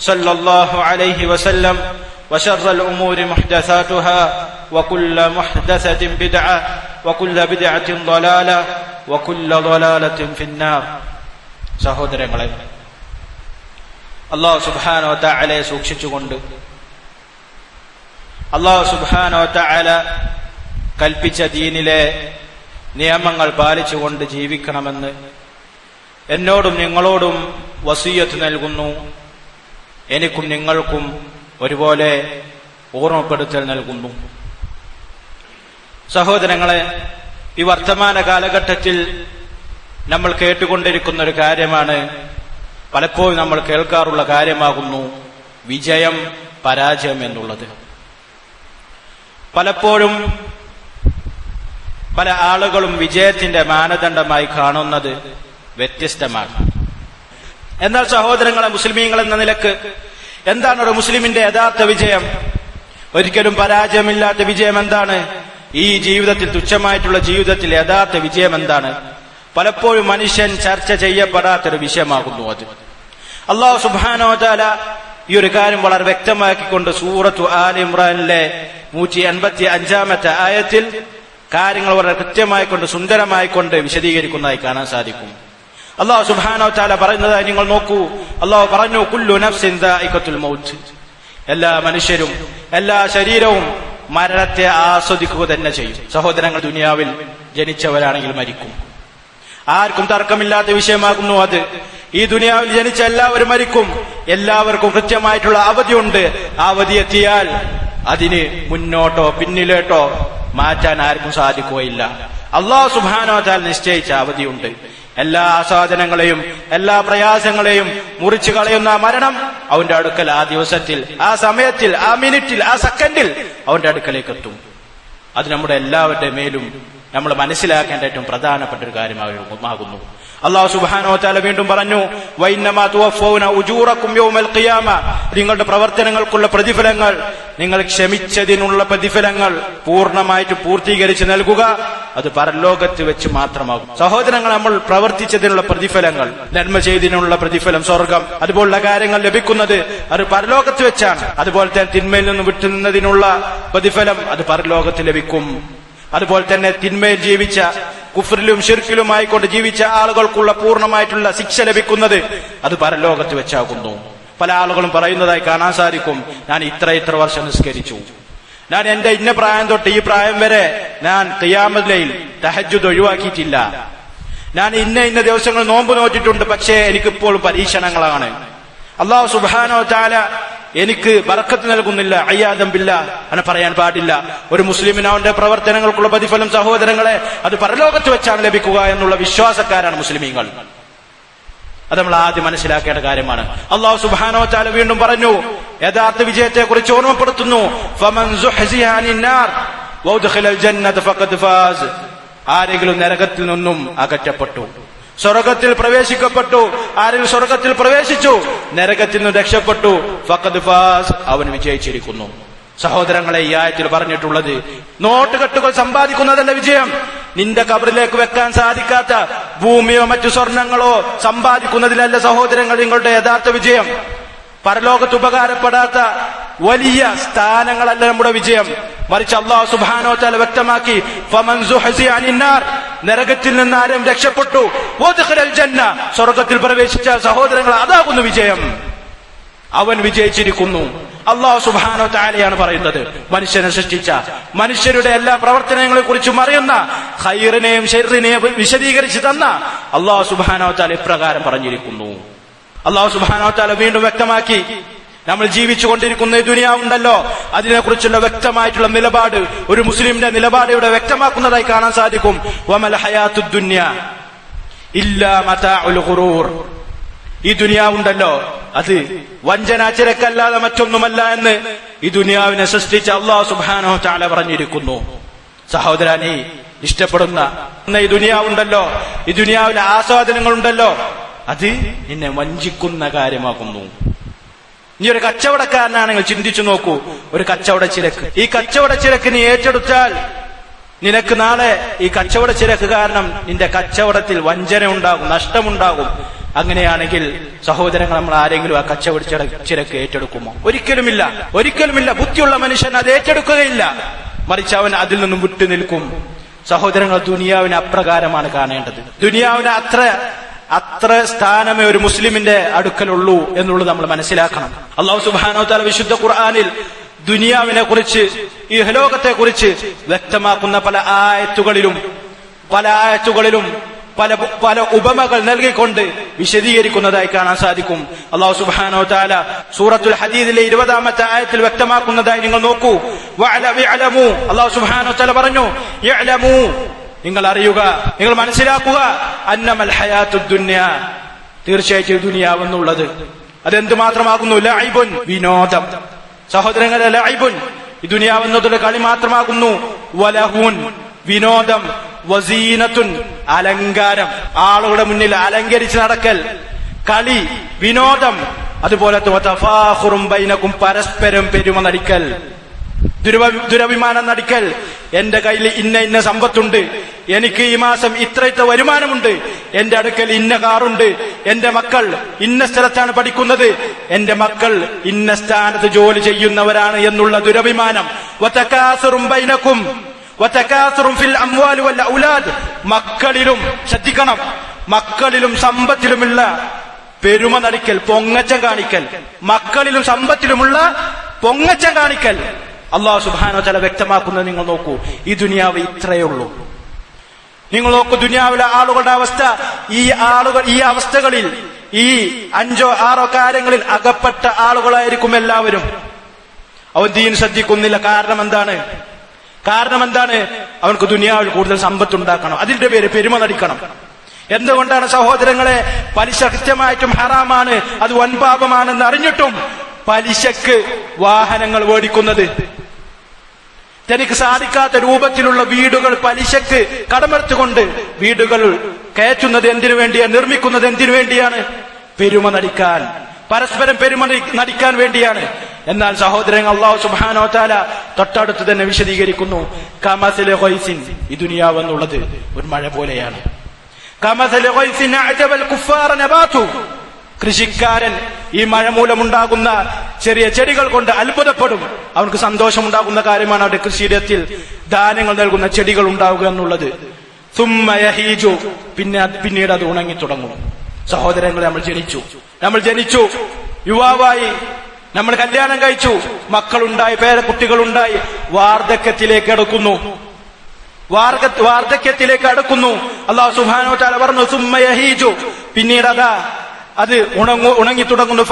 صلى الله عليه وسلم وشر الأمور محدثاتها وكل محدثة بدعة وكل بدعة ضلالة وكل ضلالة في النار സഹോദരങ്ങളെ അള്ളാഹു സുബാനോ താഴെ സൂക്ഷിച്ചുകൊണ്ട് അള്ളാഹു സുബാനോ താഴ കൽപ്പിച്ച ദീനിലെ നിയമങ്ങൾ പാലിച്ചുകൊണ്ട് ജീവിക്കണമെന്ന് എന്നോടും നിങ്ങളോടും വസീയത്ത് നൽകുന്നു എനിക്കും നിങ്ങൾക്കും ഒരുപോലെ ഓർമ്മപ്പെടുത്തൽ നൽകുന്നു. സഹോദരങ്ങളെ ഈ വർത്തമാന കാലഘട്ടത്തിൽ നമ്മൾ കേട്ടുകൊണ്ടിരിക്കുന്ന ഒരു കാര്യമാണ് പലപ്പോഴും നമ്മൾ കേൾക്കാറുള്ള കാര്യമാകുന്നു വിജയം പരാജയം എന്നുള്ളത്. പലപ്പോഴും പല ആളുകളും വിജയത്തിന്റെ മാനദണ്ഡമായി കാണുന്നത് വ്യത്യസ്തമാണ്. എന്നാൽ സഹോദരങ്ങളെ മുസ്ലിമീങ്ങൾ എന്ന നിലയ്ക്ക് എന്താണ് ഒരു മുസ്ലിമിന്റെ യഥാർത്ഥ വിജയം? ഒരിക്കലും പരാജയമില്ലാത്ത വിജയം എന്താണ്? ഈ ജീവിതത്തിൽ തുച്ഛമായിട്ടുള്ള ജീവിതത്തിൽ യഥാർത്ഥ വിജയം എന്താണ്? പലപ്പോഴും മനുഷ്യൻ ചർച്ച ചെയ്യപ്പെടാത്തൊരു വിഷയമാകുന്നു അത്. അള്ളാഹു സുബാനോദാല ഈ ഒരു കാര്യം വളരെ വ്യക്തമാക്കിക്കൊണ്ട് സൂറത്തു ആൽ ഇമ്രാനിലെ നൂറ്റി അൻപത്തി അഞ്ചാമത്തെ ആയത്തിൽ കാര്യങ്ങൾ വളരെ കൃത്യമായിക്കൊണ്ട് സുന്ദരമായിക്കൊണ്ട് വിശദീകരിക്കുന്നതായി കാണാൻ സാധിക്കും. അള്ളാഹു സുബാനോ ചാല പറയുന്നതായി നിങ്ങൾ നോക്കൂ. അള്ളാഹു പറഞ്ഞു കുല്ലു നഫ്സിൻ മൗത്ത്. എല്ലാ മനുഷ്യരും എല്ലാ ശരീരവും മരണത്തെ ആസ്വദിക്കുക തന്നെ ചെയ്യും. സഹോദരങ്ങൾ ദുനിയാവിൽ ജനിച്ചവരാണെങ്കിൽ മരിക്കും. ആർക്കും തർക്കമില്ലാത്ത വിഷയമാകുന്നു അത്. ഈ ദുനിയാവിൽ ജനിച്ച എല്ലാവരും മരിക്കും. എല്ലാവർക്കും കൃത്യമായിട്ടുള്ള അവധിയുണ്ട്. ആ അവധി എത്തിയാൽ അതിന് മുന്നോട്ടോ പിന്നിലോട്ടോ മാറ്റാൻ ആർക്കും സാധിക്കുകയില്ല. അള്ളാഹു സുബാനോത്താൽ നിശ്ചയിച്ച അവധിയുണ്ട്. എല്ലാ ആസ്വാദനങ്ങളെയും എല്ലാ പ്രയാസങ്ങളെയും മുറിച്ചു കളയുന്ന മരണം അവന്റെ അടുക്കൽ ആ ദിവസത്തിൽ ആ സമയത്തിൽ ആ മിനിറ്റിൽ ആ സെക്കൻഡിൽ അവന്റെ അടുക്കലേക്ക് എത്തും അത് നമ്മുടെ എല്ലാവരുടെ മേലും നമ്മൾ മനസ്സിലാക്കേണ്ട ഏറ്റവും പ്രധാനപ്പെട്ട ഒരു കാര്യമാകുന്നു. അള്ളാഹു സുബാനോ താല വീണ്ടും പറഞ്ഞു നിങ്ങളുടെ പ്രവർത്തനങ്ങൾക്കുള്ള പ്രതിഫലങ്ങൾ നിങ്ങൾ ക്ഷമിച്ചതിനുള്ള പ്രതിഫലങ്ങൾ പൂർണമായിട്ട് പൂർത്തീകരിച്ച് നൽകുക. അത് പരലോകത്ത് വെച്ച് മാത്രമാകും. സഹോദരങ്ങൾ നമ്മൾ പ്രവർത്തിച്ചതിനുള്ള പ്രതിഫലങ്ങൾ നന്മ ചെയ്തതിനുള്ള പ്രതിഫലം സ്വർഗം അതുപോലുള്ള കാര്യങ്ങൾ ലഭിക്കുന്നത് അത് പരലോകത്ത് വെച്ചാണ്. അതുപോലെ തന്നെ തിന്മയിൽ നിന്ന് വിട്ടുനിന്നതിനുള്ള പ്രതിഫലം അത് പരലോകത്ത് ലഭിക്കും. അതുപോലെ തന്നെ തിന്മയിൽ ജീവിച്ച കുഫറിലും ഷിർക്കിലുമായിക്കൊണ്ട് ജീവിച്ച ആളുകൾക്കുള്ള പൂർണമായിട്ടുള്ള ശിക്ഷ ലഭിക്കുന്നത് അത് പരലോകത്ത് വെച്ചാകുന്നു. പല ആളുകളും പറയുന്നതായി കാണാൻ സാധിക്കും ഞാൻ ഇത്ര ഇത്ര വർഷം നിസ്കരിച്ചു. ഞാൻ എന്റെ ഇന്ന പ്രായം തൊട്ട് ഈ പ്രായം വരെ ഞാൻ തെയ്യാമലയിൽ തഹജുദ് ഒഴിവാക്കിയിട്ടില്ല. ഞാൻ ഇന്ന ഇന്ന ദിവസങ്ങൾ നോമ്പ് നോറ്റിട്ടുണ്ട് പക്ഷേ എനിക്കിപ്പോൾ പരീക്ഷണങ്ങളാണ്. അള്ളാഹു സുബാനോ ചാല എനിക്ക് ബറക്കത്ത് നൽകുന്നില്ല അയ്യാദം ബില്ല അങ്ങനെ പറയാൻ പാടില്ല. ഒരു മുസ്ലിമിന് അവന്റെ പ്രവർത്തനങ്ങൾക്കുള്ള പ്രതിഫലം സഹോദരങ്ങളെ അത് പരലോകത്ത് വെച്ചാണ് ലഭിക്കുക എന്നുള്ള വിശ്വാസക്കാരാണ് മുസ്ലിമീങ്ങൾ. അത് നമ്മൾ ആദ്യം മനസ്സിലാക്കേണ്ട കാര്യമാണ്. അള്ളാഹു സുബാനോ ചാല വീണ്ടും പറഞ്ഞു യഥാർത്ഥ വിജയത്തെ കുറിച്ച് ഓർമ്മപ്പെടുത്തുന്നു ആരെങ്കിലും നരകത്തിൽ നിന്നും അകറ്റപ്പെട്ടു. സ്വർഗത്തിൽ പ്രവേശിക്കപ്പെട്ടു. ആരിൽ സ്വർഗത്തിൽ പ്രവേശിച്ചു? നരകത്തിൽ നിന്ന് രക്ഷപ്പെട്ടു. ഫക്കത് ഫാസ് അവൻ വിജയിച്ചിരിക്കുന്നു. സഹോദരങ്ങളെ ഈ ആയത്തിൽ പറഞ്ഞിട്ടുള്ളത് നോട്ടുകെട്ടുകൾ സമ്പാദിക്കുന്നതല്ല വിജയം. നിന്റെ കബറിലേക്ക് വെക്കാൻ സാധിക്കാത്ത ഭൂമിയോ മറ്റു സ്വർണങ്ങളോ സമ്പാദിക്കുന്നതിലല്ല സഹോദരങ്ങൾ നിങ്ങളുടെ യഥാർത്ഥ വിജയം. പരലോകത്ത് ഉപകാരപ്പെടാത്ത വലിയ സ്ഥാനങ്ങളല്ല നമ്മുടെ വിജയം. മറിച്ച് അള്ളാഹു സുബാനോ തല വ്യക്തമാക്കി നരകത്തിൽ നിന്ന് ആരും രക്ഷപ്പെട്ടു. ജന്ന സ്വർഗത്തിൽ പ്രവേശിച്ച സഹോദരങ്ങൾ അതാകുന്നു വിജയം. അവൻ വിജയിച്ചിരിക്കുന്നു. അള്ളാഹു സുബാനോ താലയാണ് പറയുന്നത്. മനുഷ്യനെ സൃഷ്ടിച്ച മനുഷ്യരുടെ എല്ലാ പ്രവർത്തനങ്ങളെ കുറിച്ചും അറിയുന്ന ഹൈറിനെയും ഷെറിനെയും വിശദീകരിച്ച് തന്ന അള്ളാഹു സുബാനോ താല ഇപ്രകാരം പറഞ്ഞിരിക്കുന്നു. അള്ളാഹു സുബാനോ താല വീണ്ടും വ്യക്തമാക്കി നമ്മൾ ജീവിച്ചു കൊണ്ടിരിക്കുന്ന ദുനിയാവുണ്ടല്ലോ. അതിനെക്കുറിച്ചുള്ള വ്യക്തമായിട്ടുള്ള നിലപാട് ഒരു മുസ്ലിമിന്റെ നിലപാട് ഇവിടെ വ്യക്തമാക്കുന്നതായി കാണാൻ സാധിക്കും. വമൽ ഹയാത്തു ദുന്യ ഇല്ലാ മതാഉൽ ഖുറൂർ ഈ ദുനിയാവുണ്ടല്ലോ. അത് വഞ്ചനാചിരക്കല്ലാതെ മറ്റൊന്നുമല്ല എന്ന് ഈ ദുനിയാവിനെ സൃഷ്ടിച്ച അള്ളാഹു സുബാനോ ചാല പറഞ്ഞിരിക്കുന്നു. സഹോദരാനി ഇഷ്ടപ്പെടുന്ന ഈ ദുനിയാവുണ്ടല്ലോ. ഈ ദുനിയാവിലെ ആസ്വാദനങ്ങളുണ്ടല്ലോ. അത് നിന്നെ വഞ്ചിക്കുന്ന കാര്യമാകുന്നു നീ ഒരു കച്ചവടക്കാരനാണെങ്കിൽ ചിന്തിച്ചു നോക്കൂ. ഒരു കച്ചവട ചിരക്ക്. ഈ കച്ചവട ചിരക്ക് നീ ഏറ്റെടുത്താൽ നിനക്ക് നാളെ ഈ കച്ചവട ചിരക്ക് കാരണം നിന്റെ കച്ചവടത്തിൽ വഞ്ചന ഉണ്ടാകും നഷ്ടമുണ്ടാകും. അങ്ങനെയാണെങ്കിൽ സഹോദരങ്ങൾ നമ്മൾ ആരെങ്കിലും ആ കച്ചവട ചിര- ചിരക്ക് ഏറ്റെടുക്കുമോ? ഒരിക്കലുമില്ല. ഒരിക്കലുമില്ല. ബുദ്ധിയുള്ള മനുഷ്യൻ അത് ഏറ്റെടുക്കുകയില്ല. മറിച്ച് അവൻ അതിൽ നിന്നും വിട്ടു നിൽക്കും. സഹോദരങ്ങൾ ദുനിയാവിനെ അപ്രകാരമാണ് കാണേണ്ടത്. ദുനിയാവിനെ അത്ര അത്ര സ്ഥാനമേ ഒരു മുസ്ലിമിന്റെ അടുക്കലുള്ളൂ എന്നുള്ളത് നമ്മൾ മനസ്സിലാക്കണം അള്ളാഹു സുബാനോ വിശുദ്ധ ഖുർആാനിൽ ദുനിയാവിനെ കുറിച്ച് ഈ ഹലോകത്തെ കുറിച്ച് വ്യക്തമാക്കുന്ന പല ആയത്തുകളിലും പല ആയത്തുകളിലും പല പല ഉപമകൾ നൽകിക്കൊണ്ട് വിശദീകരിക്കുന്നതായി കാണാൻ സാധിക്കും അള്ളാഹു സുബാനോ താല സൂറത്തുൽ ഹദീദിലെ ഇരുപതാമത്തെ ആയത്തിൽ വ്യക്തമാക്കുന്നതായി നിങ്ങൾ നോക്കൂ. അള്ളാഹു സുബാനോ താല പറഞ്ഞു. നിങ്ങൾ അറിയുക നിങ്ങൾ മനസ്സിലാക്കുക അന്നമൽ ഹയാത്തു ദുന്യ. തീർച്ചയായിട്ടും ദുനിയാവെന്നുള്ളത്. അതെന്ത് മാത്രമാകുന്നു ലൈബുൻ വിനോദം. സഹോദരങ്ങളെ ലൈബുൻ. ഈ ദുനിയാവെന്നതുള്ള കളി മാത്രമാകുന്നു. വലഹൂൻ വിനോദം. വസീനത്തുൻ അലങ്കാരം. ആളുകളുടെ മുന്നിൽ അലങ്കരിച്ച് നടക്കൽ. കളി വിനോദം. അതുപോലെ ബൈനക്കും പരസ്പരം പെരുമ നടിക്കൽ. ദുരഭിമാനം നടിക്കൽ. എന്റെ കയ്യിൽ ഇന്ന ഇന്ന സമ്പത്തുണ്ട്. എനിക്ക് ഈ മാസം ഇത്ര ഇത്ര വരുമാനമുണ്ട്. എന്റെ അടുക്കൽ ഇന്ന കാറുണ്ട്. എന്റെ മക്കൾ ഇന്ന സ്ഥലത്താണ് പഠിക്കുന്നത്. എന്റെ മക്കൾ ഇന്ന സ്ഥാനത്ത് ജോലി ചെയ്യുന്നവരാണ് എന്നുള്ള ദുരഭിമാനം. ഫിൽ മക്കളിലും ശ്രദ്ധിക്കണം. മക്കളിലും സമ്പത്തിലുമുള്ള പെരുമ നടിക്കൽ പൊങ്ങച്ചം കാണിക്കൽ. മക്കളിലും സമ്പത്തിലുമുള്ള പൊങ്ങച്ചം കാണിക്കൽ. അള്ളാഹു സുബാനോ ചില വ്യക്തമാക്കുന്നത് നിങ്ങൾ നോക്കൂ. ഈ ദുനിയാവ് ഇത്രയേ ഉള്ളൂ. നിങ്ങൾ നോക്കൂ ദുനിയാവിലെ ആളുകളുടെ അവസ്ഥ ഈ ആളുകൾ ഈ അവസ്ഥകളിൽ ഈ അഞ്ചോ ആറോ കാര്യങ്ങളിൽ അകപ്പെട്ട ആളുകളായിരിക്കും എല്ലാവരും. അവൻ ദീൻ ശ്രദ്ധിക്കുന്നില്ല. കാരണം എന്താണ്? കാരണം എന്താണ്? അവർക്ക് ദുനിയാവിൽ കൂടുതൽ സമ്പത്ത് ഉണ്ടാക്കണം. അതിന്റെ പേര് പെരുമ നടിക്കണം. എന്തുകൊണ്ടാണ് സഹോദരങ്ങളെ പലിശ കൃത്യമായിട്ടും ഹറാമാണ് അത് വൻപാപമാണെന്ന് അറിഞ്ഞിട്ടും പലിശക്ക് വാഹനങ്ങൾ മേടിക്കുന്നത്? തനിക്ക് സാധിക്കാത്ത രൂപത്തിലുള്ള വീടുകൾ പലിശക്ക് കടമെടുത്തുകൊണ്ട് വീടുകൾ കയറ്റുന്നത് എന്തിനു വേണ്ടിയാണ്? നിർമ്മിക്കുന്നത് എന്തിനു വേണ്ടിയാണ്? പെരുമ നടിക്കാൻ. പരസ്പരം പെരുമ നടിക്കാൻ വേണ്ടിയാണ്. എന്നാൽ സഹോദരൻ അള്ളാഹു സുബാനോ താല തൊട്ടടുത്ത് തന്നെ വിശദീകരിക്കുന്നു. കമസിലെ ഹൊയ്സിൻ ഈ ദുനിയാവെന്നുള്ളത് ഒരു മഴ പോലെയാണ്. കമസല ഹൊയ്സിൻ കുഫാറ നബാതു. കൃഷിക്കാരൻ ഈ മഴ മൂലമുണ്ടാകുന്ന ചെറിയ ചെടികൾ കൊണ്ട് അത്ഭുതപ്പെടും. അവർക്ക് സന്തോഷമുണ്ടാകുന്ന കാര്യമാണ് അവരുടെ കൃഷിയിടത്തിൽ ധാന്യങ്ങൾ നൽകുന്ന ചെടികൾ ഉണ്ടാവുക എന്നുള്ളത്. തുമ്മയഹീജു പിന്നെ പിന്നീട് അത് ഉണങ്ങി തുടങ്ങും. സഹോദരങ്ങളെ നമ്മൾ ജനിച്ചു. നമ്മൾ ജനിച്ചു. യുവാവായി. നമ്മൾ കല്യാണം കഴിച്ചു. മക്കളുണ്ടായി പേരക്കുട്ടികളുണ്ടായി വാർദ്ധക്യത്തിലേക്ക് എടുക്കുന്നു വാർഗ- വാർദ്ധക്യത്തിലേക്ക് അടുക്കുന്നു. അള്ളാഹു താല പറഞ്ഞു സുമ്മയഹീജു പിന്നീട് അതാ അത് ഉണങ്ങു ഉണങ്ങി തുടങ്ങുന്നു.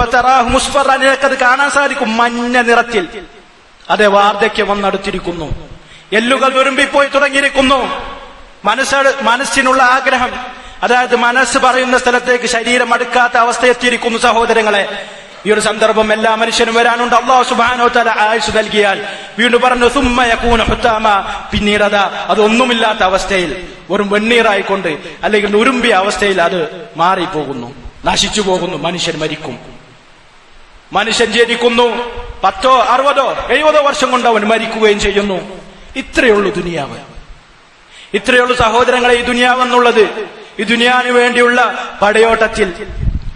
നിനക്കത് കാണാൻ സാധിക്കും. മഞ്ഞ നിറത്തിൽ. അതെ വാർദ്ധക്യം വന്നടുത്തിരിക്കുന്നു. എല്ലുകൾ തുരുമ്പിപ്പോയി തുടങ്ങിയിരിക്കുന്നു. മനസ്സട് മനസ്സിനുള്ള ആഗ്രഹം. അതായത് മനസ്സ് പറയുന്ന സ്ഥലത്തേക്ക് ശരീരം അടുക്കാത്ത അവസ്ഥ എത്തിയിരിക്കുന്നു സഹോദരങ്ങളെ. ഈ ഒരു സന്ദർഭം എല്ലാ മനുഷ്യനും വരാനുണ്ട്. അള്ളാഹു സുബാനോ തല ആയുസ് നൽകിയാൽ. വീണ്ടും പറഞ്ഞു സുമ്മയൂന ഹുത്താമ. പിന്നീട് അതാ അതൊന്നുമില്ലാത്ത അവസ്ഥയിൽ ഒരു വെണ്ണീറായിക്കൊണ്ട് അല്ലെങ്കിൽ ഉരുമ്പിയ അവസ്ഥയിൽ അത് മാറിപ്പോകുന്നു. നശിച്ചു പോകുന്നു. മനുഷ്യൻ മരിക്കും. മനുഷ്യൻ ജനിക്കുന്നു. പത്തോ അറുപതോ എഴുപതോ വർഷം കൊണ്ട് അവൻ മരിക്കുകയും ചെയ്യുന്നു. ഇത്രയുള്ളൂ ദുനിയാവ്. ഇത്രയുള്ളൂ സഹോദരങ്ങളെ ഈ ദുനിയാവെന്നുള്ളത്. ഈ ദുനിയാവിന് വേണ്ടിയുള്ള പടയോട്ടത്തിൽ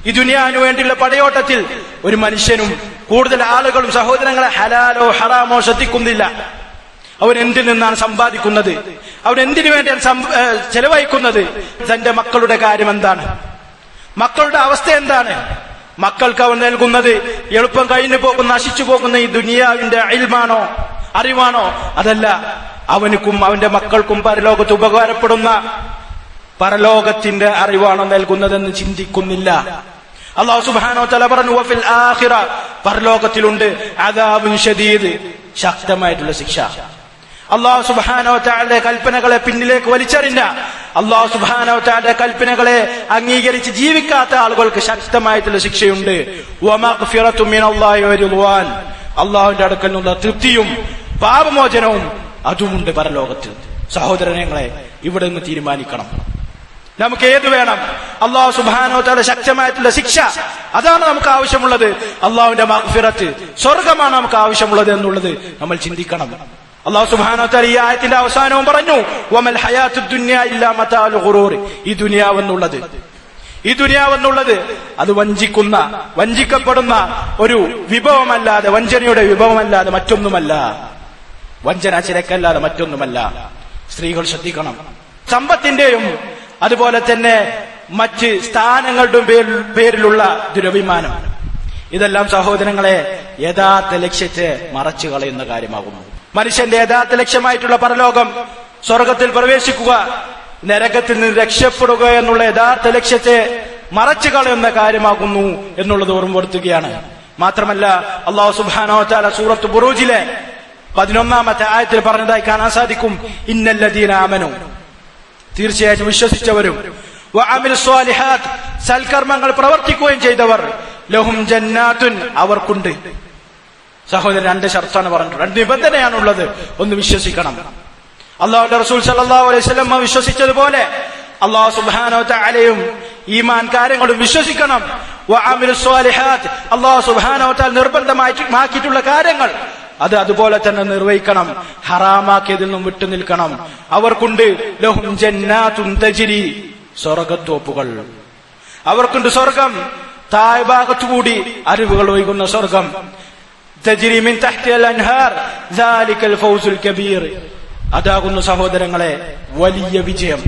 ഈ ദുനിയാവിന് വേണ്ടിയുള്ള പടയോട്ടത്തിൽ ഒരു മനുഷ്യനും കൂടുതൽ ആളുകളും സഹോദരങ്ങളെ ഹലാലോ ഹറാമോ ശ്രദ്ധിക്കുന്നില്ല. അവൻ എന്തിൽ നിന്നാണ് സമ്പാദിക്കുന്നത്? അവൻ എന്തിനു വേണ്ടിയാണ് ചെലവഴിക്കുന്നത്? തന്റെ മക്കളുടെ കാര്യം എന്താണ്? മക്കളുടെ അവസ്ഥ എന്താണ്? മക്കൾക്ക് അവൻ നൽകുന്നത് എളുപ്പം കഴിഞ്ഞു പോകുന്ന നശിച്ചു പോകുന്ന ഈ ദുനിയാവിന്റെ അയൽമാണോ അറിവാണോ? അതല്ല അവനുക്കും അവന്റെ മക്കൾക്കും പരലോകത്ത് ഉപകാരപ്പെടുന്ന പരലോകത്തിന്റെ അറിവാണോ നൽകുന്നതെന്ന് ചിന്തിക്കുന്നില്ല. അള്ളാഹു സുബാനോ തല പറഞ്ഞു "വഫിൽ ആഖിറ. പരലോകത്തിലുണ്ട്. ഷദീദ്. ശക്തമായിട്ടുള്ള ശിക്ഷ. അള്ളാഹു സുബാനോ താഴെ കൽപ്പനകളെ പിന്നിലേക്ക് വലിച്ചെറിഞ്ഞ അള്ളാഹു സുബാനവത്താന്റെ താന്റെ കൽപ്പനകളെ അംഗീകരിച്ച് ജീവിക്കാത്ത ആളുകൾക്ക് ശക്തമായിട്ടുള്ള ശിക്ഷയുണ്ട്. അള്ളാഹുവിന്റെ അടുക്കൽ നിന്നുള്ള തൃപ്തിയും പാപമോചനവും അതുമുണ്ട് പരലോകത്ത്. സഹോദരങ്ങളെ ഇവിടെ നിന്ന് തീരുമാനിക്കണം. നമുക്ക് ഏത് വേണം? അള്ളാഹു സുബാനോ തല ശക്തമായിട്ടുള്ള ശിക്ഷ അതാണ് നമുക്ക് ആവശ്യമുള്ളത്. അള്ളാഹുവിന്റെ മഗ്ഫിറത്ത് സ്വർഗമാണ് നമുക്ക് ആവശ്യമുള്ളത് എന്നുള്ളത് നമ്മൾ ചിന്തിക്കണം. അള്ളാഹു സുബാനോ തല ഈ ആയത്തിന്റെ അവസാനവും പറഞ്ഞു വമൽ ഹയാത്ത് ദുന്യ ഈ ദുനിയാവെന്നുള്ളത്. ഈ ദുനിയാവെന്നുള്ളത് അത് വഞ്ചിക്കുന്ന വഞ്ചിക്കപ്പെടുന്ന ഒരു വിഭവമല്ലാതെ വഞ്ചനയുടെ വിഭവമല്ലാതെ മറ്റൊന്നുമല്ല. വഞ്ചന ചിരക്കല്ലാതെ മറ്റൊന്നുമല്ല. സ്ത്രീകൾ ശ്രദ്ധിക്കണം. സമ്പത്തിന്റെയും അതുപോലെ തന്നെ മറ്റ് സ്ഥാനങ്ങളുടെയും പേരിലുള്ള ദുരഭിമാനം. ഇതെല്ലാം സഹോദരങ്ങളെ യഥാർത്ഥ ലക്ഷ്യത്തെ മറച്ചു കളയുന്ന കാര്യമാകുന്നു. മനുഷ്യന്റെ യഥാർത്ഥ ലക്ഷ്യമായിട്ടുള്ള പരലോകം സ്വർഗത്തിൽ പ്രവേശിക്കുക നരകത്തിൽ നിന്ന് രക്ഷപ്പെടുക എന്നുള്ള യഥാർത്ഥ ലക്ഷ്യത്തെ മറച്ചു കളയുന്ന കാര്യമാകുന്നു എന്നുള്ളത് ഓർമ്മപ്പെടുത്തുകയാണ് മാത്രമല്ല അള്ളാഹു സുബാനോ താല സൂറത്ത് ബുറൂജിലെ പതിനൊന്നാമത്തെ ആയത്തിൽ പറഞ്ഞതായി കാണാൻ സാധിക്കും. ഇന്നല്ലദീന ആമനു. തീർച്ചയായിട്ടും വിശ്വസിച്ചവരും. സൽക്കർമ്മങ്ങൾ പ്രവർത്തിക്കുകയും ചെയ്തവർ ലഹും ജന്നാത്തുൻ അവർക്കുണ്ട്. സഹോദരൻ രണ്ട് ഷർത്താണ് പറഞ്ഞിട്ടുള്ളത് രണ്ട് നിബന്ധനയാണുള്ളത്. ഒന്ന് വിശ്വസിക്കണം. അള്ളാഹുന്റെ റസൂൽ അലൈഹി വസല്ലം വിശ്വസിച്ചതുപോലെ അള്ളാഹു സുബ്ഹാനഹു തആലയും ഈമാൻ കാര്യങ്ങളും വിശ്വസിക്കണം. അള്ളാഹു സുബ്ഹാനഹു തആല നിർബന്ധമാക്കിയിട്ടുള്ള കാര്യങ്ങൾ അത് അതുപോലെ തന്നെ നിർവഹിക്കണം. ഹറാമാക്കിയതിൽ നിന്നും വിട്ടു നിൽക്കണം. അവർക്കുണ്ട് ലഹും ജന്നാതുന്തജിരി തജ്രി സ്വർഗത്തോപ്പുകൾ അവർക്കുണ്ട് സ്വർഗം താഴ്ഭാഗത്തുകൂടി അറിവുകൾ ഒഴുകുന്ന സ്വർഗം തജ്രി മിൻ تحت അൻഹാർ ذلك الفوز الكبير. അതാകുന്നു സഹോദരങ്ങളെ വലിയ വിജയം.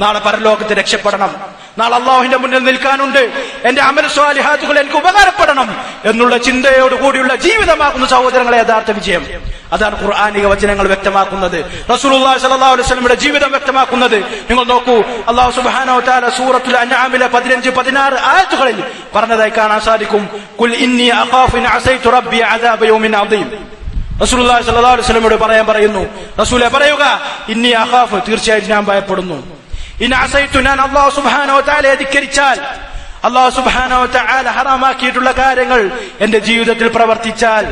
നാളെ പരലോകത്ത് രക്ഷപ്പെടണം. നാളെ അള്ളാഹുവിന്റെ മുന്നിൽ നിൽക്കാനുണ്ട്. എന്റെ അമൽ സ്വാലിഹാത്തുകൾ എനിക്ക് ഉപകാരപ്പെടണം എന്നുള്ള ചിന്തയോട് കൂടിയുള്ള ജീവിതമാകുന്നു സഹോദരങ്ങളെ യഥാർത്ഥ വിജയം. അതാണ് ഖുർആാനിക വചനങ്ങൾ വ്യക്തമാക്കുന്നത്. റസൂലുള്ളാഹി സ്വല്ലല്ലാഹു അലൈഹി ജീവിതം വ്യക്തമാക്കുന്നത്. നിങ്ങൾ നോക്കൂ അള്ളാഹു സുബ്ഹാനഹു വതആല സൂറത്തുൽ അൻആമിലെ 15 16 ആയത്തുകളിൽ പറഞ്ഞതായി കാണാൻ സാധിക്കും. കുൽ ഇന്നി അഖാഫു അസൈതു റബ്ബി അദാബ യൗമിൻ അദീം. റസൂലുള്ളാഹി സ്വല്ലല്ലാഹു അലൈഹി പറയാൻ പറയുന്നു റസൂലെ പറയുക ഇന്നി അഖാഫ് തീർച്ചയായും ഞാൻ ഭയപ്പെടുന്നു. അസൈതു ഞാൻ അല്ലാഹു സുബ്ഹാനഹു താലെ ധിക്കരിച്ചാൽ അല്ലാഹു സുബ്ഹാനഹു താല ഹറാമാക്കിയിട്ടുള്ള കാര്യങ്ങൾ എന്റെ ജീവിതത്തിൽ പ്രവർത്തിച്ചാൽ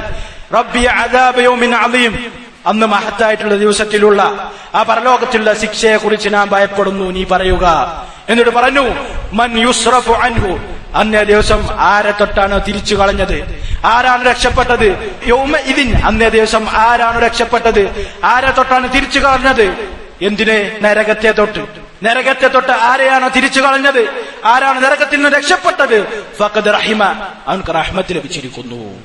റബ്ബി അദാബ യൗമിൻ അദീം അന്ന് മഹത്തായിട്ടുള്ള ദിവസത്തിലുള്ള ആ പരലോകത്തിലുള്ള ശിക്ഷയെ കുറിച്ച് ഞാൻ ഭയപ്പെടുന്നു നീ പറയുക. എന്നിട്ട് പറഞ്ഞു മൻ യുസ്രഫ് അൻഹു. അന്നേ ദിവസം ആരെ തൊട്ടാണ് തിരിച്ചു കളഞ്ഞത്? ആരാണ് രക്ഷപ്പെട്ടത്? യൗമ ഇതിൻ അന്നേ ദിവസം ആരാണ് രക്ഷപ്പെട്ടത്? ആരെ തൊട്ടാണ് തിരിച്ചു കളഞ്ഞത്? എന്തിനെ? നരകത്തെ തൊട്ട്. നരകത്തെ തൊട്ട് ആരെയാണോ തിരിച്ചു കളഞ്ഞത്? ആരാണ് നരകത്തിൽ നിന്ന് രക്ഷപ്പെട്ടത്? ഫഖദ് റഹിമ. അവൻക്ക് റഹ്മത്ത് ലഭിച്ചിരിക്കുന്നു.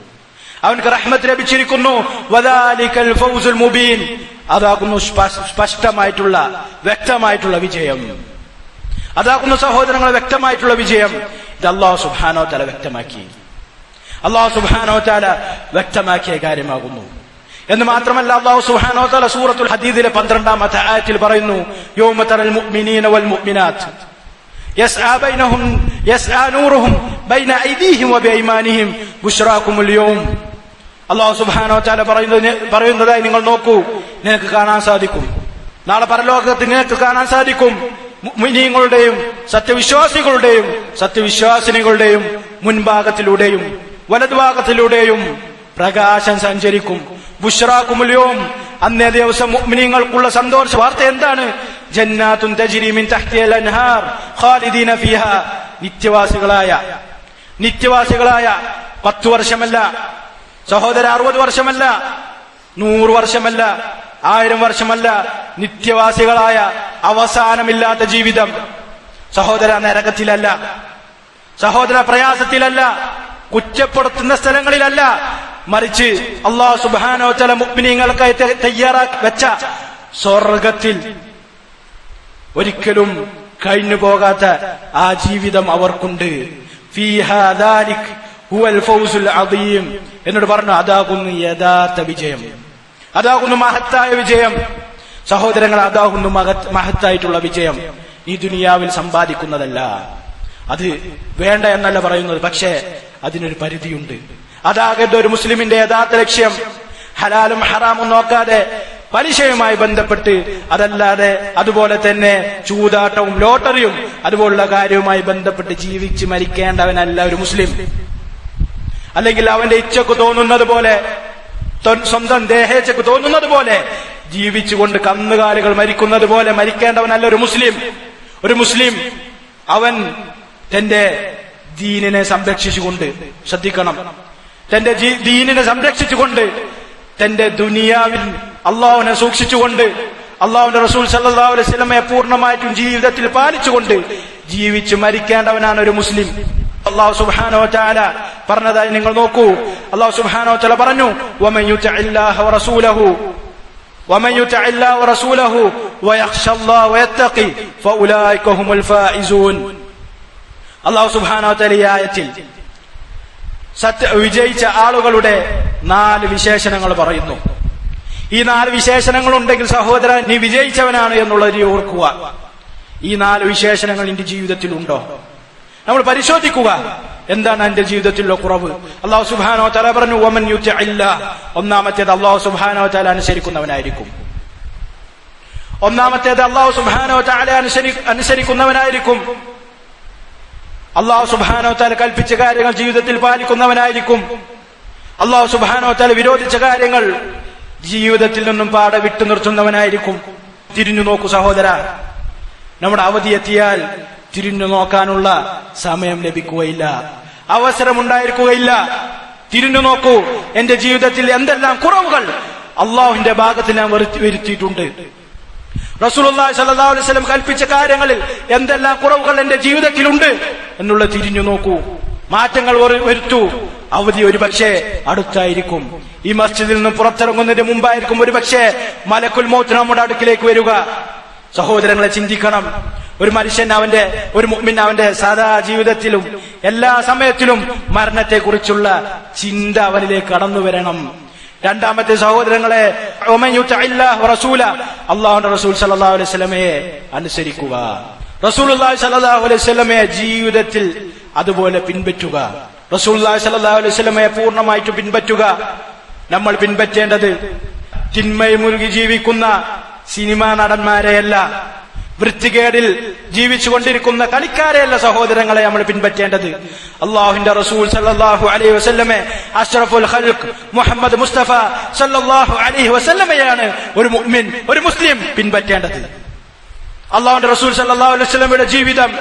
അവൻക്ക് റഹ്മത്ത് ലഭിച്ചിരിക്കുന്നു. വദാലിക്കൽ ഫൗസുൽ മുബീൻ. അതാകുന്നു സ്പ- സ്പഷ്ടമായിട്ടുള്ള വ്യക്തമായിട്ടുള്ള വിജയം. അതാകുന്നു സഹോദരങ്ങൾ വ്യക്തമായിട്ടുള്ള വിജയം. ഇത് അള്ളാഹു സുബാനോ തല വ്യക്തമാക്കി. അള്ളാഹു സുബാനോ തല വ്യക്തമാക്കിയ കാര്യമാകുന്നു. എന്ന് മാത്രമല്ല അള്ളാഹു സുബാനോ താല സൂറത്തുൽ ഹദീദിലെ പന്ത്രണ്ടാമത്തെ ആയത്തിൽ പറയുന്നു യോമത്തറൽ മുഅ്മിനീന വൽ മുഅ്മിനാത്ത് يسعى بينهم يسعى نورهم بين أيديهم وبأيمانهم بشراكم اليوم അള്ളാഹു സുബാനോ താല പറയുന്നത് പറയുന്നതായി നിങ്ങൾ നോക്കൂ നിനക്ക് കാണാൻ സാധിക്കും നാളെ പരലോകത്ത് നിനക്ക് കാണാൻ സാധിക്കും മുനിങ്ങളുടെയും സത്യവിശ്വാസികളുടെയും സത്യവിശ്വാസിനികളുടെയും മുൻഭാഗത്തിലൂടെയും വലതുഭാഗത്തിലൂടെയും പ്രകാശം സഞ്ചരിക്കും ബുഷ്റാക്കുമുലിയോം അന്നേ ദിവസം മുഅ്മിനീങ്ങൾക്കുള്ള സന്തോഷ വാർത്ത എന്താണ്? അൻഹാർ ഖാലിദീന ഫീഹാ. നിത്യവാസികളായ നിത്യവാസികളായ പത്തു വർഷമല്ല സഹോദര അറുപത് വർഷമല്ല നൂറ് വർഷമല്ല ആയിരം വർഷമല്ല നിത്യവാസികളായ അവസാനമില്ലാത്ത ജീവിതം സഹോദര നരകത്തിലല്ല സഹോദര പ്രയാസത്തിലല്ല കുറ്റപ്പെടുത്തുന്ന സ്ഥലങ്ങളിലല്ല മറിച്ച് അള്ളാഹു സുബാനോ ചില മുഗ്മിനീങ്ങൾക്കായി തയ്യാറാക്കി വെച്ച സ്വർഗത്തിൽ ഒരിക്കലും കഴിഞ്ഞു പോകാത്ത ആ ജീവിതം അവർക്കുണ്ട്. എന്നോട് പറഞ്ഞു അതാകുന്നു യഥാർത്ഥ വിജയം. അതാകുന്നു മഹത്തായ വിജയം. സഹോദരങ്ങൾ അതാകുന്നു മഹത് മഹത്തായിട്ടുള്ള വിജയം. ഈ ദുനിയാവിൽ സമ്പാദിക്കുന്നതല്ല. അത് വേണ്ട എന്നല്ല പറയുന്നത് പക്ഷേ അതിനൊരു പരിധിയുണ്ട്. അതാകട്ടെ ഒരു മുസ്ലിമിന്റെ യഥാർത്ഥ ലക്ഷ്യം. ഹലാലും ഹറാമും നോക്കാതെ പലിശയുമായി ബന്ധപ്പെട്ട് അതല്ലാതെ അതുപോലെ തന്നെ ചൂതാട്ടവും ലോട്ടറിയും അതുപോലുള്ള കാര്യവുമായി ബന്ധപ്പെട്ട് ജീവിച്ച് മരിക്കേണ്ടവനല്ല ഒരു മുസ്ലിം. അല്ലെങ്കിൽ അവന്റെ ഇച്ഛക്ക് തോന്നുന്നത് പോലെ സ്വന്തം ദേഹേച്ഛക്ക് തോന്നുന്നത് പോലെ ജീവിച്ചുകൊണ്ട് കന്നുകാലികൾ മരിക്കുന്നത് പോലെ മരിക്കേണ്ടവനല്ല ഒരു മുസ്ലിം. ഒരു മുസ്ലിം അവൻ തന്റെ ദീനിനെ സംരക്ഷിച്ചുകൊണ്ട് ശ്രദ്ധിക്കണം. തന്റെ ജീ- ദീനിനെ സംരക്ഷിച്ചുകൊണ്ട് തന്റെ ദുനിയാവിൽ അള്ളാഹുവിനെ സൂക്ഷിച്ചുകൊണ്ട് അള്ളാഹുവിന്റെ റസൂൽ സല്ലല്ലാഹു അലൈഹി വസല്ലമയെ പൂർണ്ണമായിട്ടും ജീവിതത്തിൽ പാലിച്ചുകൊണ്ട് ജീവിച്ച് മരിക്കേണ്ടവനാണ് ഒരു മുസ്ലിം അള്ളാഹു സുബ്ഹാനഹു വതആല പറഞ്ഞതായി നിങ്ങൾ നോക്കൂ അള്ളാഹു സുബ്ഹാനഹു വതആല പറഞ്ഞു വമൻ യുതഇല്ലാഹ വറസൂലഹു ومن يطع الله ورسوله ويخشى الله ويتقي فاولئك هم الفائزون അള്ളാഹു സുബ്ഹാനഹു ഈ ആയത്തിൽ സത്യ വിജയിച്ച ആളുകളുടെ നാല് വിശേഷണങ്ങൾ പറയുന്നു. ഈ നാല് വിശേഷണങ്ങൾ ഉണ്ടെങ്കിൽ സഹോദര നീ വിജയിച്ചവനാണ് എന്നുള്ളത് ഓർക്കുക. ഈ നാല് വിശേഷണങ്ങൾ നിന്റെ ജീവിതത്തിൽ ഉണ്ടോ നമ്മൾ പരിശോധിക്കുക. എന്താണ് എന്റെ ജീവിതത്തിലുള്ള കുറവ്? അള്ളാഹു സുബാനോ തല പറഞ്ഞു ഒമൻ യുദ്ധ ഇല്ല ഒന്നാമത്തേത് അള്ളാഹു സുബാനോ തല അനുസരിക്കുന്നവനായിരിക്കും. ഒന്നാമത്തേത് അള്ളാഹു സുബാനോ തല അനുസരി അനുസരിക്കുന്നവനായിരിക്കും. അള്ളാഹു സുബാനോ താല കൽപ്പിച്ച കാര്യങ്ങൾ ജീവിതത്തിൽ പാലിക്കുന്നവനായിരിക്കും. അള്ളാഹു സുബാനോ താല വിരോധിച്ച കാര്യങ്ങൾ ജീവിതത്തിൽ നിന്നും പാടെ വിട്ടു നിർത്തുന്നവനായിരിക്കും. തിരിഞ്ഞു നോക്കൂ സഹോദര നമ്മുടെ അവധി എത്തിയാൽ തിരിഞ്ഞു നോക്കാനുള്ള സമയം ലഭിക്കുകയില്ല. അവസരമുണ്ടായിരിക്കുകയില്ല. തിരിഞ്ഞു നോക്കൂ എന്റെ ജീവിതത്തിൽ എന്തെല്ലാം കുറവുകൾ അള്ളാഹുവിന്റെ ഭാഗത്ത് ഞാൻ വരുത്തി- വരുത്തിയിട്ടുണ്ട്. റസൂലുള്ളാഹി അലൈഹി വസല്ലം കൽപ്പിച്ച കാര്യങ്ങളിൽ എന്തെല്ലാം കുറവുകൾ എന്റെ ജീവിതത്തിലുണ്ട് എന്നുള്ള തിരിഞ്ഞു നോക്കൂ. മാറ്റങ്ങൾ വരു- വരുത്തൂ. അവധി ഒരു പക്ഷേ അടുത്തായിരിക്കും. ഈ മസ്ജിദിൽ നിന്ന് പുറത്തിറങ്ങുന്നതിന് മുമ്പായിരിക്കും ഒരു പക്ഷേ മലക്കുൽ മൗത്ത് നമ്മുടെ അടുക്കിലേക്ക് വരിക. സഹോദരങ്ങളെ ചിന്തിക്കണം. ഒരു മനുഷ്യൻ അവന്റെ ഒരു മുഅ്മിൻ അവന്റെ സാധാ ജീവിതത്തിലും എല്ലാ സമയത്തിലും മരണത്തെക്കുറിച്ചുള്ള ചിന്ത അവനിലേക്ക് കടന്നു വരണം. രണ്ടാമത്തെ സഹോദരങ്ങളെ വറസൂല അള്ളാഹുന്റെ റസൂൽ സല്ലല്ലാഹു അലൈഹി അനുസരിക്കുക. റസൂലുള്ളാഹി സല്ലല്ലാഹു അലൈഹി ജീവിതത്തിൽ അതുപോലെ പിൻപറ്റുക. റസൂൽ സല്ലല്ലാഹു അലൈഹി പൂർണമായിട്ട് പിൻപറ്റുക. നമ്മൾ പിൻപറ്റേണ്ടത് തിന്മയിൽ മുഴുകി ജീവിക്കുന്ന സിനിമാ നടന്മാരെയല്ല. വൃത്തികേടിൽ ജീവിച്ചുകൊണ്ടിരിക്കുന്ന കളിക്കാരെയല്ല സഹോദരങ്ങളെ നമ്മൾ പിൻപറ്റേണ്ടത്. അള്ളാഹുവിന്റെ റസൂൽ സല്ലാഹു അലൈഹി വസല്ലമെ അഷ്റഫുൽ ഖൽഖ് മുഹമ്മദ് മുസ്തഫ സല്ലാഹു അലൈഹി വസല്ലമയാണ് ഒരു മുഅ്മിൻ ഒരു മുസ്ലിം പിൻപറ്റേണ്ടത്. അള്ളാഹുന്റെ റസൂൽ സല്ലാഹു അലൈഹി വസല്ലമയുടെ ജീവിതം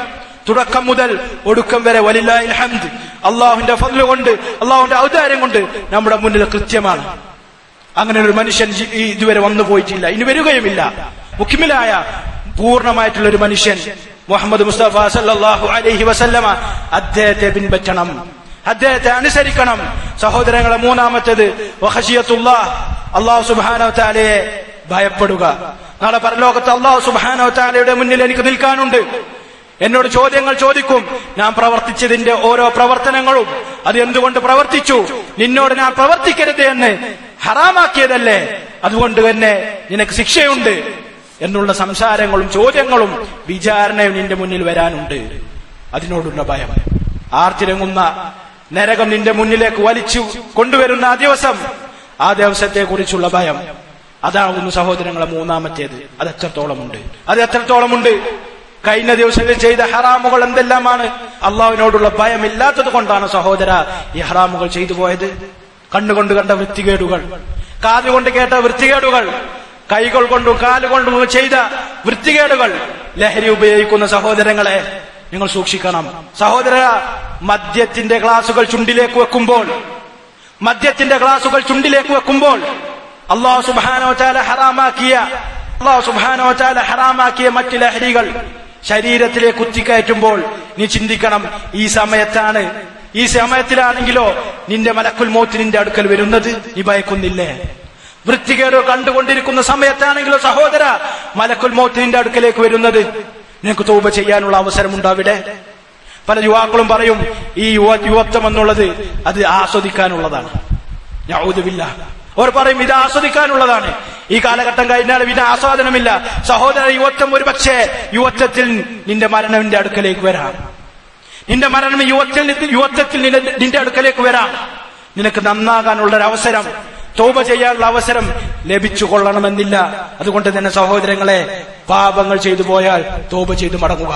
തുടക്കം മുതൽ ഒടുക്കം വരെ വലില്ലാഹിൽ ഹംദ്. അള്ളാഹുവിന്റെ ഫضل കൊണ്ട് അള്ളാഹുവിന്റെ ഔദാര്യം കൊണ്ട് നമ്മുടെ മുന്നിൽ കൃത്യമാണ്. അങ്ങനെ ഒരു മനുഷ്യൻ ഇതുവരെ വന്നു പോയിട്ടില്ല ഇനി വരികയുമില്ല. മുഖ്യമിലായ പൂർണമായിട്ടുള്ള ഒരു മനുഷ്യൻ മുഹമ്മദ് മുസ്തഫ സല്ലാഹു അലൈഹി വസല്ലമ അദ്ദേഹത്തെ പിൻപറ്റണം. അദ്ദേഹത്തെ അനുസരിക്കണം. സഹോദരങ്ങളെ മൂന്നാമത്തേത് അള്ളാഹു തആലയെ ഭയപ്പെടുക. നാളെ പരലോകത്ത് അള്ളാഹു തആലയുടെ മുന്നിൽ എനിക്ക് നിൽക്കാനുണ്ട്. എന്നോട് ചോദ്യങ്ങൾ ചോദിക്കും. ഞാൻ പ്രവർത്തിച്ചതിന്റെ ഓരോ പ്രവർത്തനങ്ങളും അത് എന്തുകൊണ്ട് പ്രവർത്തിച്ചു? നിന്നോട് ഞാൻ പ്രവർത്തിക്കരുത് എന്ന് ഹറാമാക്കിയതല്ലേ? അതുകൊണ്ട് തന്നെ നിനക്ക് ശിക്ഷയുണ്ട്. എന്നുള്ള സംസാരങ്ങളും ചോദ്യങ്ങളും വിചാരണയും നിന്റെ മുന്നിൽ വരാനുണ്ട്. അതിനോടുള്ള ഭയം. ആർത്തിരങ്ങുന്ന നരകം നിന്റെ മുന്നിലേക്ക് വലിച്ചു കൊണ്ടുവരുന്ന ആ ദിവസം ആ ദിവസത്തെ കുറിച്ചുള്ള ഭയം. അതാകുന്നു സഹോദരങ്ങളെ മൂന്നാമത്തേത്. അത് എത്രത്തോളമുണ്ട്? അത് എത്രത്തോളമുണ്ട്? കഴിഞ്ഞ ദിവസങ്ങളിൽ ചെയ്ത ഹറാമുകൾ എന്തെല്ലാമാണ്? അള്ളാഹുവിനോടുള്ള ഭയമില്ലാത്തത് കൊണ്ടാണ് സഹോദര ഈ ഹറാമുകൾ ചെയ്തു പോയത്. കണ്ണുകൊണ്ട് കണ്ട വൃത്തികേടുകൾ കാതുകൊണ്ട് കേട്ട വൃത്തികേടുകൾ കൈകൾ കൊണ്ടും കാലുകൊണ്ടും ചെയ്ത വൃത്തികേടുകൾ ലഹരി ഉപയോഗിക്കുന്ന സഹോദരങ്ങളെ നിങ്ങൾ സൂക്ഷിക്കണം. സഹോദര മദ്യത്തിന്റെ ഗ്ലാസുകൾ ചുണ്ടിലേക്ക് വെക്കുമ്പോൾ മദ്യത്തിന്റെ ഗ്ലാസുകൾ ചുണ്ടിലേക്ക് വെക്കുമ്പോൾ അള്ളാഹു സുബാനോ ചാല ഹറാമാക്കിയ അള്ളാഹു സുബാനോ ചാല ഹറാമാക്കിയ മറ്റ് ലഹരികൾ ശരീരത്തിലേക്ക് കുത്തിക്കയറ്റുമ്പോൾ നീ ചിന്തിക്കണം ഈ സമയത്താണ് ഈ സമയത്തിലാണെങ്കിലോ നിന്റെ മലക്കുൽ മോത്ത് നിന്റെ അടുക്കൽ വരുന്നത് നീ ഭയക്കുന്നില്ലേ? വൃത്തികേട് കണ്ടുകൊണ്ടിരിക്കുന്ന സമയത്താണെങ്കിലോ സഹോദര മലക്കുൽ മോത്തിന്റെ അടുക്കലേക്ക് വരുന്നത്. നിനക്ക് തോപ ചെയ്യാനുള്ള അവസരമുണ്ടാവിടെ? പല യുവാക്കളും പറയും ഈ യുവ യുവത്വം എന്നുള്ളത് അത് ആസ്വദിക്കാനുള്ളതാണ്. ഞാവുദില്ല അവർ പറയും ഇത് ആസ്വദിക്കാനുള്ളതാണ്. ഈ കാലഘട്ടം കഴിഞ്ഞാൽ പിന്നെ ആസ്വാദനമില്ല. സഹോദര യുവത്വം ഒരു പക്ഷേ യുവത്വത്തിൽ നിന്റെ മരണവിന്റെ അടുക്കലേക്ക് വരാം. നിന്റെ മരണം യുവത്തിൽ യുവത്വത്തിൽ നിന്റെ അടുക്കലേക്ക് വരാം. നിനക്ക് നന്നാകാനുള്ള ഒരു അവസരം തോപ ചെയ്യാനുള്ള അവസരം ലഭിച്ചു കൊള്ളണമെന്നില്ല അതുകൊണ്ട് തന്നെ സഹോദരങ്ങളെ പാപങ്ങൾ ചെയ്തു പോയാൽ തോപ ചെയ്തു മടങ്ങുക.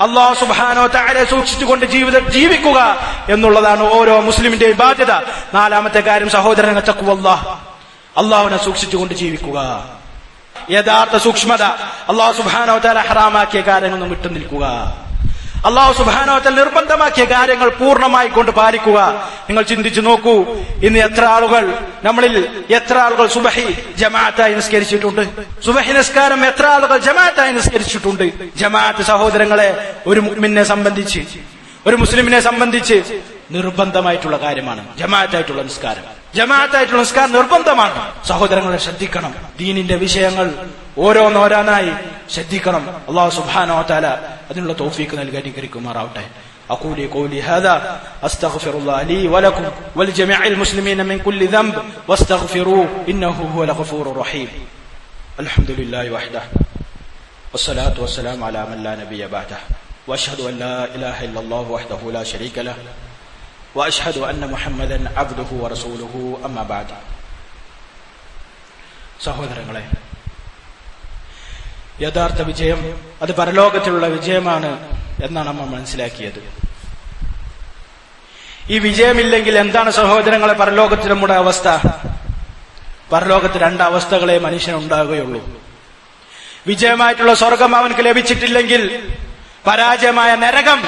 അള്ളാഹു സുബാനോ താരെ സൂക്ഷിച്ചുകൊണ്ട് ജീവിതം ജീവിക്കുക എന്നുള്ളതാണ് ഓരോ മുസ്ലിമിന്റെ ബാധ്യത. നാലാമത്തെ കാര്യം സഹോദരനെ തക്കുവല്ല അള്ളാഹുവിനെ സൂക്ഷിച്ചുകൊണ്ട് ജീവിക്കുക. യഥാർത്ഥ സൂക്ഷ്മത അള്ളാഹു സുബാനോ താര ഹറാമാക്കിയ കാര്യങ്ങളൊന്നും വിട്ടു നിൽക്കുക അള്ളാഹു സുബാനോത്തൽ നിർബന്ധമാക്കിയ കാര്യങ്ങൾ പൂർണമായി കൊണ്ട് പാലിക്കുക. നിങ്ങൾ ചിന്തിച്ചു നോക്കൂ ഇന്ന് എത്ര ആളുകൾ നമ്മളിൽ എത്ര ആളുകൾ സുബഹി ജമാഅത്തായി നിസ്കരിച്ചിട്ടുണ്ട്? സുബഹി നിസ്കാരം എത്ര ആളുകൾ ജമാഅത്തായി നിസ്കരിച്ചിട്ടുണ്ട്? ജമാഅത്ത് സഹോദരങ്ങളെ ഒരു മുഅ്മിനെ സംബന്ധിച്ച് ഒരു മുസ്ലിമിനെ സംബന്ധിച്ച് നിർബന്ധമായിട്ടുള്ള കാര്യമാണ്. ജമാഅത്തായിട്ടുള്ള നിസ്കാരം. ജമാഅത്തായിട്ടുള്ള നിസ്കാരം നിർബന്ധമാണ്. സഹോദരങ്ങളെ ശ്രദ്ധിക്കണം. ദീനിന്റെ വിഷയങ്ങൾ ഓരോന്നോരോന്നായി ശ്രദ്ധിക്കണം. അള്ളാഹു സുബാനോ താല അതിനുള്ള തോഫീക്ക് നൽകി അനുകരിക്കുമാറാവട്ടെ أقول قولي هذا أستغفر الله لي ولكم ولجميع المسلمين من كل ذنب واستغفروه إنه هو الغفور الرحيم الحمد لله وحده والصلاة والسلام على من لا نبي بعده وأشهد أن لا إله إلا الله وحده لا شريك له وأشهد أن محمدا عبده ورسوله أما بعد സഹോദരങ്ങളെ യഥാർത്ഥ വിജയം അത് പരലോകത്തിലുള്ള വിജയമാണ് എന്നാണ് നമ്മൾ മനസ്സിലാക്കിയത്. ഈ വിജയമില്ലെങ്കിൽ എന്താണ് സഹോദരങ്ങളെ പരലോകത്തിൽ നമ്മുടെ അവസ്ഥ? പരലോകത്ത് രണ്ടവസ്ഥകളെ മനുഷ്യനുണ്ടാകുകയുള്ളൂ. വിജയമായിട്ടുള്ള സ്വർഗം അവനക്ക് ലഭിച്ചിട്ടില്ലെങ്കിൽ പരാജയമായ നരകം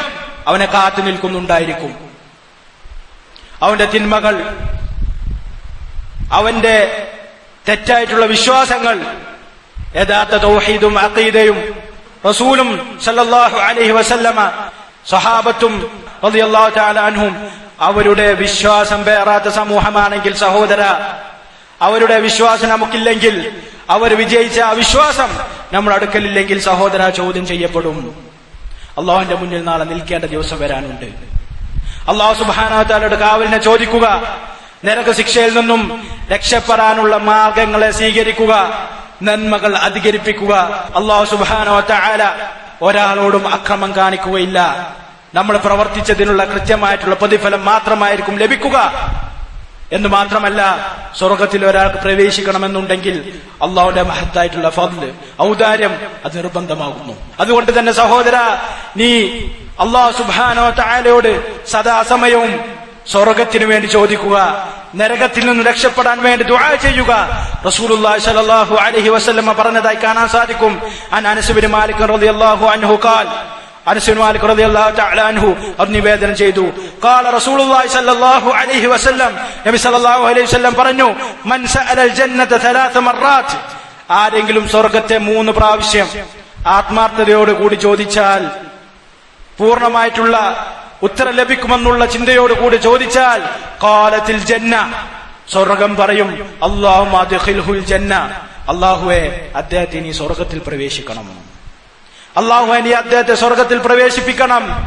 അവനെ കാത്തു നിൽക്കുന്നുണ്ടായിരിക്കും. അവന്റെ തിന്മകൾ അവന്റെ തെറ്റായിട്ടുള്ള വിശ്വാസങ്ങൾ യഥാർത്ഥ തൗഹീദും അഖീദയും റസൂലും സല്ലല്ലാഹു അലൈഹി വസല്ലമ സഹാബത്തും റളിയല്ലാഹു തആല അൻഹും അവരുടെ വിശ്വാസം പേറാത്ത സമൂഹമാണെങ്കിൽ സഹോദര അവരുടെ വിശ്വാസം നമുക്കില്ലെങ്കിൽ അവർ വിജയിച്ച ആ വിശ്വാസം നമ്മൾ അടുക്കലില്ലെങ്കിൽ സഹോദര ചോദ്യം ചെയ്യപ്പെടും. അള്ളാഹുവിന്റെ മുന്നിൽ നാളെ നിൽക്കേണ്ട ദിവസം വരാനുണ്ട്. അള്ളാഹു സുബാനാത്താലയുടെ കാവലിനെ ചോദിക്കുക നരക ശിക്ഷയിൽ നിന്നും രക്ഷപ്പെടാനുള്ള മാർഗങ്ങളെ സ്വീകരിക്കുക നന്മകൾ അധികരിപ്പിക്കുക. അള്ളാഹു സുബാനോ താല ഒരാളോടും അക്രമം കാണിക്കുകയില്ല. നമ്മൾ പ്രവർത്തിച്ചതിനുള്ള കൃത്യമായിട്ടുള്ള പ്രതിഫലം മാത്രമായിരിക്കും ലഭിക്കുക. എന്ന് മാത്രമല്ല സ്വർഗത്തിൽ ഒരാൾക്ക് പ്രവേശിക്കണമെന്നുണ്ടെങ്കിൽ അള്ളാഹുന്റെ മഹത്തായിട്ടുള്ള ഫضൽ ഔദാര്യം അത് നിർബന്ധമാകുന്നു. അതുകൊണ്ട് തന്നെ സഹോദര നീ അള്ളാഹു സുബാനോ താലയോട് സദാസമയവും സ്വർഗത്തിനു വേണ്ടി ചോദിക്കുക. നരകത്തിൽ നിന്ന് രക്ഷപ്പെടാൻ വേണ്ടി ദുആ ചെയ്യുക. റസൂലുള്ളാഹി സ്വല്ലല്ലാഹു അലൈഹി വസല്ലമ പറഞ്ഞതായി കാണാൻ സാധിക്കും. അൻ അനസ് ബിൻ മാലിക് റളിയല്ലാഹു അൻഹു ഖാൽ. അനസ് ബിൻ മാലിക് റളിയല്ലാഹു തആല അൻഹു അഭിനിവേദനം ചെയ്തു. ഖാല റസൂലുള്ളാഹി സ്വല്ലല്ലാഹു അലൈഹി വസല്ലം നബി സ്വല്ലല്ലാഹു അലൈഹി വസല്ലം പറഞ്ഞു മൻ സഅലൽ ജന്നത തലാത്ത മറാത്ത് ആരെങ്കിലും സ്വർഗത്തെ മൂന്ന് പ്രാവശ്യം ആത്മാർത്ഥതയോട് കൂടി ചോദിച്ചാൽ പൂർണമായിട്ടുള്ള ഉത്തരം ലഭിക്കുമെന്നുള്ള ചിന്തയോടുകൂടി ചോദിച്ചാൽ കാലത്തിൽ ജന്ന. സ്വർഗം പറയും അള്ളാഹു ജന്ന. അള്ളാഹുവെ അദ്ദേഹത്തെ നീ സ്വർഗത്തിൽ പ്രവേശിക്കണം. അള്ളാഹു നീ അദ്ദേഹത്തെ സ്വർഗത്തിൽ പ്രവേശിപ്പിക്കണം.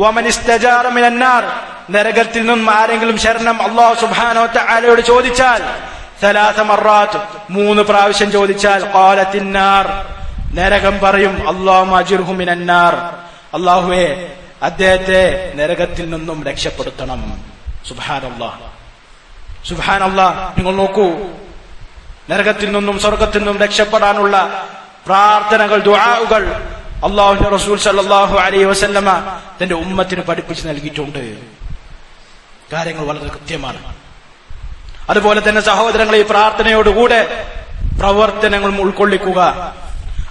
വമനിസ്തജാറമിനാർ നരകത്തിൽ നിന്നും ആരെങ്കിലും ശരണം അള്ളാഹു സുബാനോ ആലയോട് ചോദിച്ചാൽ മൂന്ന് പ്രാവശ്യം ചോദിച്ചാൽ കാലത്തിന്നാർ നരകം പറയും അള്ളാഹു അജിർഹുമിനാർ അള്ളാഹുവെ അദ്ദേഹത്തെ നരകത്തിൽ നിന്നും രക്ഷപ്പെടുത്തണം. സുബാനല്ലാ സുബാനല്ലാ നിങ്ങൾ നോക്കൂ. നരകത്തിൽ നിന്നും സ്വർഗത്തിൽ നിന്നും രക്ഷപ്പെടാനുള്ള പ്രാർത്ഥനകൾ ദുആകൾ അള്ളാഹുന്റെ റസൂൽ സല്ലാഹു അലൈഹി വസല്ലമ തന്റെ ഉമ്മത്തിന് പഠിപ്പിച്ച് നൽകിയിട്ടുണ്ട്. കാര്യങ്ങൾ വളരെ കൃത്യമാണ്. അതുപോലെ തന്നെ സഹോദരങ്ങളെ ഈ പ്രാർത്ഥനയോടുകൂടെ പ്രവർത്തനങ്ങൾ ഉൾക്കൊള്ളിക്കുക.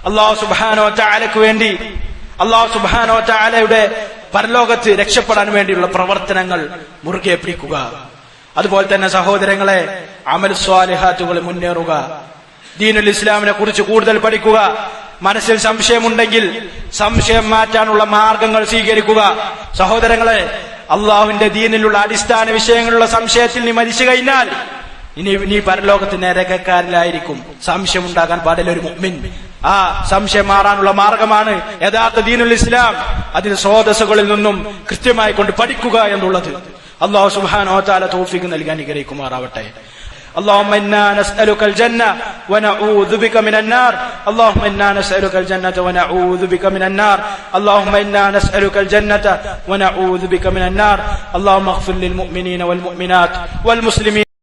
അള്ളാഹു സുബാനോ ചാലക്ക് വേണ്ടി അള്ളാഹു സുബാനോ ചാലയുടെ പരലോകത്ത് രക്ഷപ്പെടാൻ വേണ്ടിയുള്ള പ്രവർത്തനങ്ങൾ മുറുകെ പിടിക്കുക. അതുപോലെ തന്നെ സഹോദരങ്ങളെ അമൽ സ്വാലിഹാത്തുകൾ മുന്നേറുക. ദീനുൽ ഇസ്ലാമിനെ കുറിച്ച് കൂടുതൽ പഠിക്കുക. മനസ്സിൽ സംശയമുണ്ടെങ്കിൽ സംശയം മാറ്റാനുള്ള മാർഗങ്ങൾ സ്വീകരിക്കുക. സഹോദരങ്ങളെ അള്ളാഹുവിന്റെ ദീനിലുള്ള അടിസ്ഥാന വിഷയങ്ങളുള്ള സംശയത്തിൽ നീ മരിച്ചു കഴിഞ്ഞാൽ ഇനി നീ പരലോകത്ത് നരകക്കാരിലായിരിക്കും. സംശയം ഉണ്ടാകാൻ പാടില്ല ഒരു മുഅ്മിൻ. ആ സംശയം മാറാനുള്ള മാർഗമാണ് യഥാർത്ഥ ദീനുൽ ഇസ്ലാം അതിന് സ്രോതസ്സുകളിൽ നിന്നും കൃത്യമായി കൊണ്ട് പഠിക്കുക എന്നുള്ളത് അള്ളാഹു സുബ്ഹാനഹു വതആല തൗഫീഖ് നൽകി അനുഗ്രഹിക്കുമാറാവട്ടെ اللهم انا نسالك الجنه ونعوذ بك من النار اللهم انا نسالك الجنه ونعوذ بك من النار اللهم انا نسالك الجنه ونعوذ بك من النار اللهم اغفر للمؤمنين والمؤمنات والمسلمين